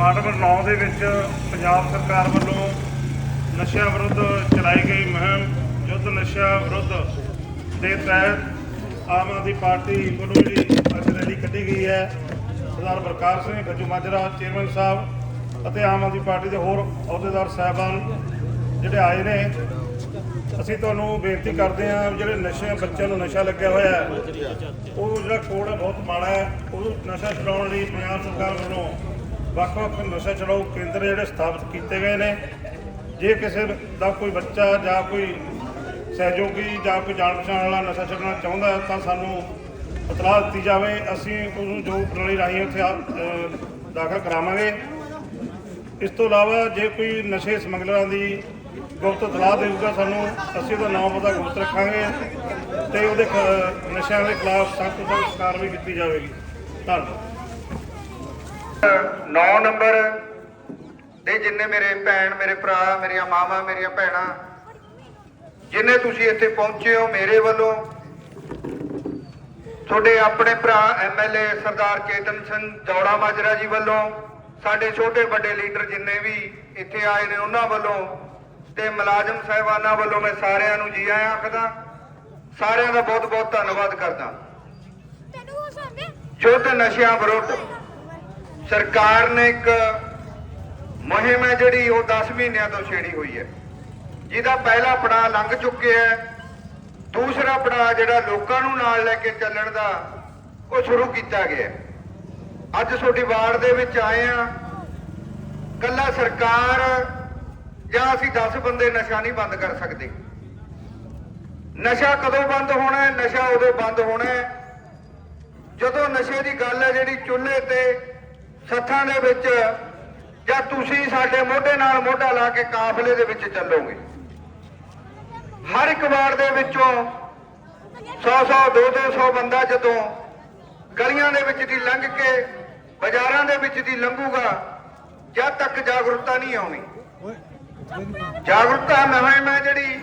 Ward number 9 ਦੇ ਵਿੱਚ ਪੰਜਾਬ ਸਰਕਾਰ ਵੱਲੋਂ ਨਸ਼ਿਆਂ ਵਿਰੁੱਧ ਚਲਾਈ ਗਈ ਮੁਹਿੰਮ, ਯੁੱਧ ਨਸ਼ਿਆਂ ਵਿਰੁੱਧ ਦੇ ਤਹਿਤ ਆਮ ਆਦਮੀ ਪਾਰਟੀ ਵੱਲੋਂ ਜਿਹੜੀ ਅੱਜ ਰੈਲੀ ਕੱਢੀ ਗਈ ਹੈ, ਸਰਦਾਰ ਬਰਕਾਰ ਸਿੰਘ, ਗੱਜੂ ਮਾਜਰਾ, ਚੇਅਰਮੈਨ ਸਾਹਿਬ ਅਤੇ ਆਮ ਆਦਮੀ ਪਾਰਟੀ ਦੇ ਹੋਰ ਅਹੁਦੇਦਾਰ ਸਾਹਿਬਾਨ ਜਿਹੜੇ ਆਏ ਨੇ, ਅਸੀਂ ਤੁਹਾਨੂੰ ਬੇਨਤੀ ਕਰਦੇ ਹਾਂ ਜਿਹੜੇ ਨਸ਼ੇ ਬੱਚਿਆਂ ਨੂੰ ਨਸ਼ਾ ਲੱਗਿਆ ਹੋਇਆ ਹੈ, ਉਹ ਜਿਹੜਾ ਕੋਡ ਹੈ ਬਹੁਤ ਮਾੜਾ ਹੈ, ਉਹ ਨਸ਼ਾ ਛਡਾਉਣ ਲਈ ਪੰਜਾਬ ਸਰਕਾਰ ਵੱਲੋਂ ਵੱਖ-ਵੱਖ ਨਸ਼ਾ ਛਡਾਊ ਕੇਂਦਰ ਜਿਹੜੇ ਸਥਾਪਿਤ ਕੀਤੇ ਗਏ ਨੇ। ਜੇ ਕਿਸੇ ਦਾ ਕੋਈ ਬੱਚਾ ਜਾਂ ਕੋਈ ਸਹਿਯੋਗੀ ਜਾਂ ਕੋਈ ਜਾਣ ਪਛਾਣ ਵਾਲਾ ਨਸ਼ਾ ਛੱਡਣਾ ਚਾਹੁੰਦਾ ਤਾਂ ਸਾਨੂੰ ਇਤਲਾਹ ਦਿੱਤੀ ਜਾਵੇ। ਅਸੀਂ ਉਹਨੂੰ ਜੋ ਪ੍ਰਣਾਲੀ ਰਾਹੀਂ ਉੱਥੇ ਦਾਖਲ ਕਰਾਵਾਂਗੇ। ਇਸ ਤੋਂ ਇਲਾਵਾ ਜੇ ਕੋਈ ਨਸ਼ੇ ਸਮਗਲਰਾਂ ਦੀ ਗੁਪਤ ਇਤਲਾਹ ਦੇਊਗਾ ਸਾਨੂੰ, ਅਸੀਂ ਉਹਦਾ ਨਾਮ ਪਤਾ ਗੁਪਤ ਰੱਖਾਂਗੇ ਤੇ ਉਹਦੇ ਖ- ਨਸ਼ਿਆਂ ਦੇ ਖਿਲਾਫ ਸਖਤ ਸਖਤ ਕਾਰਵਾਈ ਕੀਤੀ ਜਾਵੇਗੀ। ਧੰਨਵਾਦ। 9 ਨੰਬਰ ਦੇ ਜਿੰਨੇ ਮੇਰੇ ਭੈਣ ਮੇਰੇ ਭਰਾ ਮੇਰੀਆਂ ਮਾਵਾਂ ਮੇਰੀਆਂ ਭੈਣਾਂ ਜਿੰਨੇ ਤੁਸੀਂ ਇੱਥੇ ਪਹੁੰਚੇ ਹੋ ਮੇਰੇ ਵੱਲੋਂ ਤੁਹਾਡੇ ਆਪਣੇ ਭਰਾ ਐਮਐਲਏ ਸਰਦਾਰ ਚੇਤਨ ਸਿੰਘ ਜੌੜਾ ਮਾਜਰਾ ਜੀ ਵੱਲੋਂ ਸਾਡੇ ਛੋਟੇ ਵੱਡੇ ਲੀਡਰ ਜਿੰਨੇ ਵੀ ਇੱਥੇ ਆਏ ਨੇ ਉਹਨਾਂ ਵੱਲੋਂ ਤੇ ਮੁਲਾਜ਼ਮ ਸਾਹਿਬਾਨਾਂ ਵੱਲੋਂ ਮੈਂ ਸਾਰਿਆਂ ਨੂੰ ਜੀ ਆਇਆਂ ਆਖਦਾ ਸਾਰਿਆਂ ਦਾ ਬਹੁਤ ਬਹੁਤ ਧੰਨਵਾਦ ਕਰਦਾ। ਸਾਹਮਣੇ ਯੁੱਧ ਨਸ਼ਿਆਂ ਵਿਰੁੱਧ। ਸਰਕਾਰ ਨੇ ਇੱਕ ਮੁਹਿੰਮ ਹੈ ਜਿਹੜੀ ਉਹ 10 ਮਹੀਨਿਆਂ ਤੋਂ ਛੇੜੀ ਹੋਈ ਹੈ। ਜਿਹਦਾ ਪਹਿਲਾ ਪੜਾਅ ਲੰਘ ਚੁੱਕਿਆ ਹੈ। ਦੂਸਰਾ ਪੜਾਅ ਜਿਹੜਾ ਲੋਕਾਂ ਨੂੰ ਨਾਲ ਲੈ ਕੇ ਚੱਲਣ ਦਾ, ਉਹ ਸ਼ੁਰੂ ਕੀਤਾ ਗਿਆ ਅੱਜ ਤੁਹਾਡੀ ਵਾਰਡ ਦੇ ਵਿੱਚ ਆਏ ਆ ਕੱਲਾ ਸਰਕਾਰ ਜਾਂ ਅਸੀਂ 10 ਬੰਦੇ ਨਸ਼ਾ ਨਹੀਂ ਬੰਦ ਕਰ ਸਕਦੇ। ਨਸ਼ਾ ਕਦੋਂ ਬੰਦ ਹੋਣਾ ਹੈ? ਨਸ਼ਾ ਉਦੋਂ ਬੰਦ ਹੋਣਾ ਹੈ। ਜਦੋਂ ਨਸ਼ੇ ਦੀ ਗੱਲ ਹੈ ਜਿਹੜੀ ਚੁੱਲ੍ਹੇ ਤੇ ਸੱਥਾਂ ਦੇ ਵਿੱਚ ਜਾਂ ਤੁਸੀਂ ਸਾਡੇ ਮੋਢੇ ਨਾਲ ਮੋਢਾ ਲਾ ਕੇ ਕਾਫਲੇ ਦੇ ਵਿੱਚ ਚੱਲੋਗੇ। ਹਰ ਇੱਕ ਵਾਰ ਦੇ ਵਿੱਚੋਂ 100 100 2 200 ਬੰਦਾ ਜਦੋਂ ਗਲੀਆਂ ਦੇ ਵਿੱਚ ਦੀ ਲੰਘ ਕੇ ਬਾਜ਼ਾਰਾਂ ਦੇ ਵਿੱਚ ਦੀ ਲੰਘੂਗਾ ਜਦ ਤੱਕ ਜਾਗਰੂਕਤਾ ਨਹੀਂ ਆਉਣੀ। ਜਾਗਰੂਕਤਾ ਮੁਹਿੰਮ ਹੈ ਜਿਹੜੀ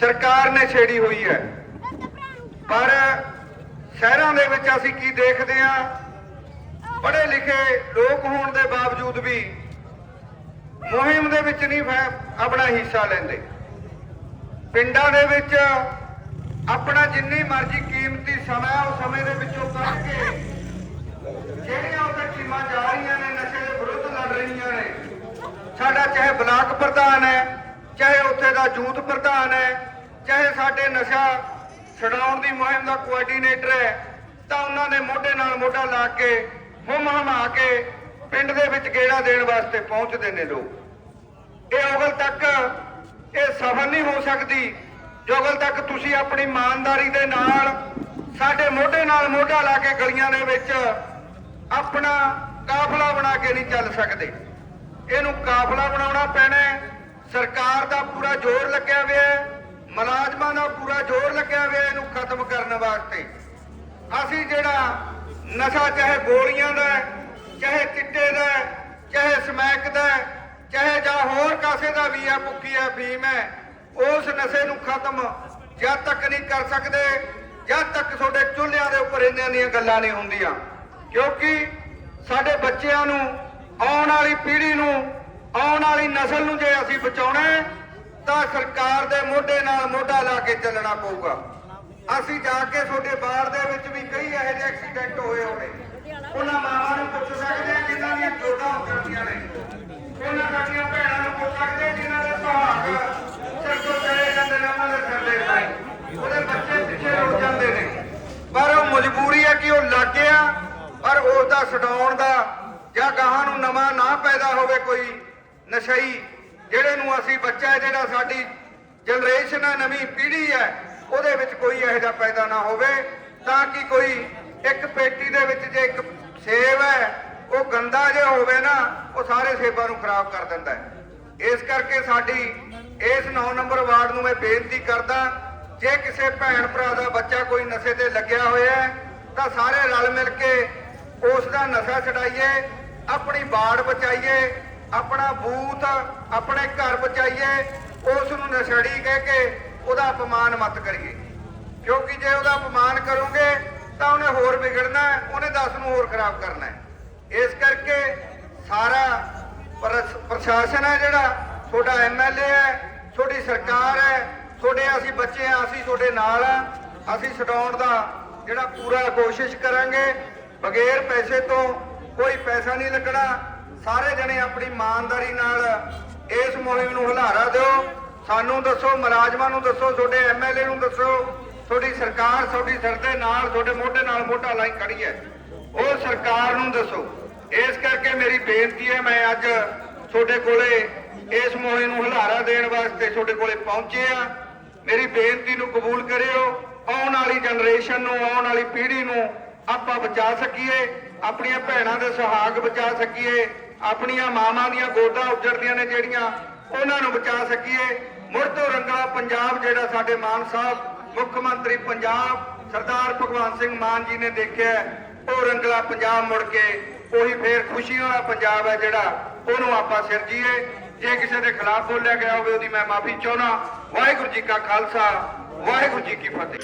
ਸਰਕਾਰ ਨੇ ਛੇੜੀ ਹੋਈ ਹੈ। ਪਰ ਸ਼ਹਿਰਾਂ ਦੇ ਵਿੱਚ ਅਸੀਂ ਕੀ ਦੇਖਦੇ ਆ ਪੜ੍ਹੇ ਲਿਖੇ ਲੋਕ ਹੋਣ ਦੇ ਬਾਵਜੂਦ ਵੀ ਮੁਹਿੰਮ ਦੇ ਵਿੱਚ ਨਹੀਂ ਫੈ- ਆਪਣਾ ਹਿੱਸਾ ਲੈਂਦੇ। ਪਿੰਡਾਂ ਦੇ ਵਿੱਚ ਆਪਣਾ ਜਿੰਨੀ ਮਰਜ਼ੀ ਕੀਮਤੀ ਸਮਾਂ ਉਹ ਸਮੇਂ ਦੇ ਵਿੱਚੋਂ ਕੱਢ ਕੇ ਜਿਹੜੀਆਂ ਉੱਥੇ ਟੀਮਾਂ ਜਾ ਰਹੀਆਂ ਨੇ, ਨਸ਼ੇ ਦੇ ਵਿਰੁੱਧ ਲੜ ਰਹੀਆਂ ਨੇ, ਸਾਡਾ ਚਾਹੇ ਬਲਾਕ ਪ੍ਰਧਾਨ ਹੈ, ਚਾਹੇ ਉੱਥੇ ਦਾ ਯੂਥ ਪ੍ਰਧਾਨ ਹੈ, ਚਾਹੇ ਸਾਡੇ ਨਸ਼ਾ ਛਡਾਉਣ ਦੀ ਮੁਹਿੰਮ ਦਾ ਕੋਆਰਡੀਨੇਟਰ ਹੈ, ਤਾਂ ਉਹਨਾਂ ਦੇ ਮੋਢੇ ਨਾਲ ਮੋਢਾ ਲਾ ਕੇ ਹੁਮ ਹਮਾ ਕੇ ਪਿੰਡ ਦੇ ਵਿੱਚ ਗੇੜਾ ਦੇਣ ਵਾਸਤੇ ਪਹੁੰਚਦੇ ਨੇ ਲੋਕ। ਇਹ ਉਗਲ ਤੱਕ ਇਹ ਸਫਲ ਨਹੀਂ ਹੋ ਸਕਦੀ ਜੋਗਲ ਤੱਕ ਤੁਸੀਂ ਆਪਣੀ ਇਮਾਨਦਾਰੀ ਦੇ ਨਾਲ, ਸਾਡੇ ਮੋਢੇ ਨਾਲ ਮੋਢਾ ਲਾ ਕੇ ਗਲੀਆਂ ਦੇ ਵਿੱਚ ਆਪਣਾ ਕਾਫਲਾ ਬਣਾ ਕੇ ਨਹੀਂ ਚੱਲ ਸਕਦੇ। ਇਹਨੂੰ ਕਾਫਲਾ ਬਣਾਉਣਾ ਪੈਣਾ ਸਰਕਾਰ ਦਾ ਪੂਰਾ ਜ਼ੋਰ ਲੱਗਿਆ ਹੋਇਆ ਹੈ। ਮੁਲਾਜ਼ਮਾਂ ਦਾ ਪੂਰਾ ਜ਼ੋਰ ਲੱਗਿਆ ਹੋਇਆ ਇਹਨੂੰ ਖਤਮ ਕਰਨ ਵਾਸਤੇ। ਅਸੀਂ ਜਿਹੜਾ ਨਸ਼ਾ ਚਾਹੇ ਗੋਲੀਆਂ ਦਾ ਚਾਹੇ ਚਿੱਟੇ ਦਾ ਚਾਹੇ ਸਮੈਕ ਦਾ ਚਾਹੇ ਜਾਂ ਹੋਰ ਕਾਸੇ ਦਾ ਵੀ ਹੈ ਭੁੱਕੀ ਹੈ ਫੀਮ ਹੈ, ਉਸ ਨਸ਼ੇ ਨੂੰ ਖਤਮ ਜਦ ਤੱਕ ਨਹੀਂ ਕਰ ਸਕਦੇ, ਜਦ ਤੱਕ ਤੁਹਾਡੇ ਚੁੱਲ੍ਹਿਆਂ ਦੇ ਉੱਪਰ ਇਹਨਾਂ ਦੀਆਂ ਗੱਲਾਂ ਨਹੀਂ ਹੁੰਦੀਆਂ। ਕਿਉਂਕਿ ਸਾਡੇ ਬੱਚਿਆਂ ਨੂੰ, ਆਉਣ ਵਾਲੀ ਪੀੜ੍ਹੀ ਨੂੰ, ਆਉਣ ਵਾਲੀ ਨਸਲ ਨੂੰ ਜੇ ਅਸੀਂ ਬਚਾਉਣਾ ਤਾਂ ਸਰਕਾਰ ਦੇ ਮੋਢੇ ਨਾਲ ਮੋਢਾ ਲਾ ਕੇ ਚੱਲਣਾ ਪਊਗਾ। ਅਸੀਂ ਜਾ ਕੇ ਤੁਹਾਡੇ ਬਾੜ ਦੇ ਵਿੱਚ ਵੀ ਕਈ ਇਹੋ ਜਿਹੇ ਐਕਸੀਡੈਂਟ ਹੋਏ ਹੋਣੇ। ਉਹਨਾਂ ਮਾਵਾਂ ਨੂੰ ਪੁੱਛ ਸਕਦੇ ਆ ਜਿਨ੍ਹਾਂ ਦੀਆਂ ਜੋੜਾਂ ਉੱਜੜਦੀਆਂ ਨੇ। ਉਹਨਾਂ ਸਾਡੀਆਂ ਭੈਣਾਂ ਨੂੰ ਪੁੱਛ ਸਕਦੇ ਆ ਜਿਨ੍ਹਾਂ ਦੇ ਭਾਗ ਸਿਰ ਚਲੇ ਜਾਂਦੇ ਨੇ, ਉਹਨਾਂ ਦੇ ਸਿਰ ਦੇ ਉਹਦੇ ਬੱਚੇ ਪਿੱਛੇ ਰੁੜ ਜਾਂਦੇ ਨੇ। ਪਰ ਉਹ ਮਜਬੂਰੀ ਹੈ ਕਿ ਉਹ ਲੱਗ ਗਿਆ, ਪਰ ਉਸ ਦਾ ਛਡਾਉਣ ਦਾ ਜਾਂ ਗਾਹਾਂ ਨੂੰ ਨਵਾਂ ਨਾ ਪੈਦਾ ਹੋਵੇ ਕੋਈ ਨਸ਼ਈ, ਜਿਹੜੇ ਨੂੰ ਅਸੀਂ ਬੱਚਾ ਜਿਹੜਾ ਸਾਡੀ ਜਨਰੇਸ਼ਨ ਹੈ, ਨਵੀਂ ਪੀੜ੍ਹੀ ਹੈ ਉਹਦੇ ਵਿੱਚ ਕੋਈ ਇਹੋ ਜਿਹਾ ਪੈਦਾ ਨਾ ਹੋਵੇ, ਤਾਂ ਕਿ ਕੋਈ ਇੱਕ ਪੇਟੀ ਦੇ ਵਿੱਚ ਜੇ ਇੱਕ ਸੇਬ ਹੈ, ਉਹ ਗੰਦਾ ਜੇ ਹੋਵੇ ਨਾ, ਉਹ ਸਾਰੇ ਸੇਬਾਂ ਨੂੰ ਖਰਾਬ ਕਰ ਦਿੰਦਾ ਹੈ। ਇਸ ਕਰਕੇ ਸਾਡੀ ਇਸ 9 ਨੰਬਰ ਵਾਰਡ ਨੂੰ ਮੈਂ ਬੇਨਤੀ ਕਰਦਾ, ਜੇ ਕਿਸੇ ਭੈਣ ਭਰਾ ਦਾ ਬੱਚਾ ਕੋਈ ਨਸ਼ੇ ਤੇ ਲੱਗਿਆ ਹੋਇਆ ਹੈ, ਤਾਂ ਸਾਰੇ ਰਲ ਮਿਲ ਕੇ ਉਸ ਦਾ ਨਸ਼ਾ ਛਡਾਈਏ, ਆਪਣੀ ਬਾੜ ਬਚਾਈਏ, ਆਪਣਾ ਬੂਤ ਆਪਣੇ ਘਰ ਬਚਾਈਏ, ਉਸ ਨੂੰ ਨਸ਼ੜੀ ਕਹਿ ਕੇ ਉਹਦਾ ਅਪਮਾਨ ਮਤ ਕਰੀਏ। ਕਿਉਂਕਿ ਜੇ ਉਹਦਾ ਅਪਮਾਨ ਕਰੋਗੇ, ਤਾਂ ਉਹਨੇ ਹੋਰ ਵਿਗੜਨਾ ਉਹਨੇ 10 ਨੂੰ ਹੋਰ ਖਰਾਬ ਕਰਨਾ ਇਸ ਕਰਕੇ ਸਾਰਾ ਪ੍ਰਸ਼ਾਸਨ ਹੈ ਜਿਹੜਾ, ਤੁਹਾਡਾ ਐਮਐਲਏ ਹੈ, ਤੁਹਾਡੀ ਸਰਕਾਰ ਹੈ, ਤੁਹਾਡੇ ਅਸੀਂ ਬੱਚੇ ਆ ਅਸੀਂ ਤੁਹਾਡੇ ਨਾਲ ਆ ਅਸੀਂ ਛਡਾਉਣ ਦਾ ਜਿਹੜਾ ਪੂਰਾ ਕੋਸ਼ਿਸ਼ ਕਰਾਂਗੇ, ਬਗੈਰ ਪੈਸੇ ਤੋਂ ਕੋਈ ਪੈਸਾ ਨਹੀਂ ਲੱਗਣਾ। ਸਾਰੇ ਜਣੇ ਆਪਣੀ ਇਮਾਨਦਾਰੀ ਨਾਲ ਇਸ ਮੁਹਿੰਮ ਨੂੰ ਹੁਲਾਰਾ ਦਿਓ। ਸਾਨੂੰ ਦੱਸੋ, ਮੁਲਾਜ਼ਮਾਂ ਨੂੰ ਦੱਸੋ, ਤੁਹਾਡੇ ਐਮਐਲਏ ਨੂੰ ਦੱਸੋ, ਤੁਹਾਡੀ ਸਰਕਾਰ ਤੁਹਾਡੀ ਸਿਰ ਦੇ ਨਾਲ, ਤੁਹਾਡੇ ਮੋਢੇ ਨਾਲ ਮੋਢਾ ਲਾਈ ਖੜੀ ਹੈ। ਉਹ ਸਰਕਾਰ ਨੂੰ ਦੱਸੋ। ਇਸ ਕਰਕੇ ਮੇਰੀ ਬੇਨਤੀ ਹੈ, ਮੈਂ ਅੱਜ ਤੁਹਾਡੇ ਕੋਲੇ ਇਸ ਮੁਹਿੰਮ ਨੂੰ ਹੁਲਾਰਾ ਦੇਣ ਵਾਸਤੇ ਤੁਹਾਡੇ ਕੋਲੇ ਪਹੁੰਚੇ ਆ ਮੇਰੀ ਬੇਨਤੀ ਨੂੰ ਕਬੂਲ ਕਰਿਓ। ਆਉਣ ਵਾਲੀ ਜਨਰੇਸ਼ਨ ਨੂੰ, ਆਉਣ ਵਾਲੀ ਪੀੜ੍ਹੀ ਨੂੰ ਆਪਾਂ ਬਚਾ ਸਕੀਏ, ਆਪਣੀਆਂ ਭੈਣਾਂ ਦੇ ਸੁਹਾਗ ਬਚਾ ਸਕੀਏ, ਆਪਣੀਆਂ ਮਾਵਾਂ ਦੀਆਂ ਗੋਦਾਂ ਉੱਜੜਦੀਆਂ ਨੇ ਜਿਹੜੀਆਂ ਉਹਨਾਂ ਨੂੰ ਬਚਾ ਸਕੀਏ। ਮੁੜ ਤੋਂ ਰੰਗਲਾ ਪੰਜਾਬ ਜਿਹੜਾ ਸਾਡੇ ਮਾਨ ਸਾਹਿਬ, ਮੁੱਖ ਮੰਤਰੀ ਪੰਜਾਬ, ਸਰਦਾਰ ਭਗਵੰਤ ਸਿੰਘ ਮਾਨ ਜੀ ਨੇ ਦੇਖਿਆ, ਉਹ ਰੰਗਲਾ ਪੰਜਾਬ ਮੁੜ ਕੇ ਉਹੀ ਫੇਰ ਖੁਸ਼ੀ ਵਾਲਾ ਪੰਜਾਬ ਹੈ ਜਿਹੜਾ ਉਹਨੂੰ ਆਪਾਂ ਸਿਰਜੀਏ ਜੇ ਕਿਸੇ ਦੇ ਖਿਲਾਫ ਬੋਲਿਆ ਗਿਆ ਹੋਵੇ, ਉਹਦੀ ਮੈਂ ਮਾਫੀ ਚਾਹੁੰਦਾ। ਵਾਹਿਗੁਰੂ ਜੀ ਕਾ ਖਾਲਸਾ, ਵਾਹਿਗੁਰੂ ਜੀ ਕੀ ਫਤਿਹ।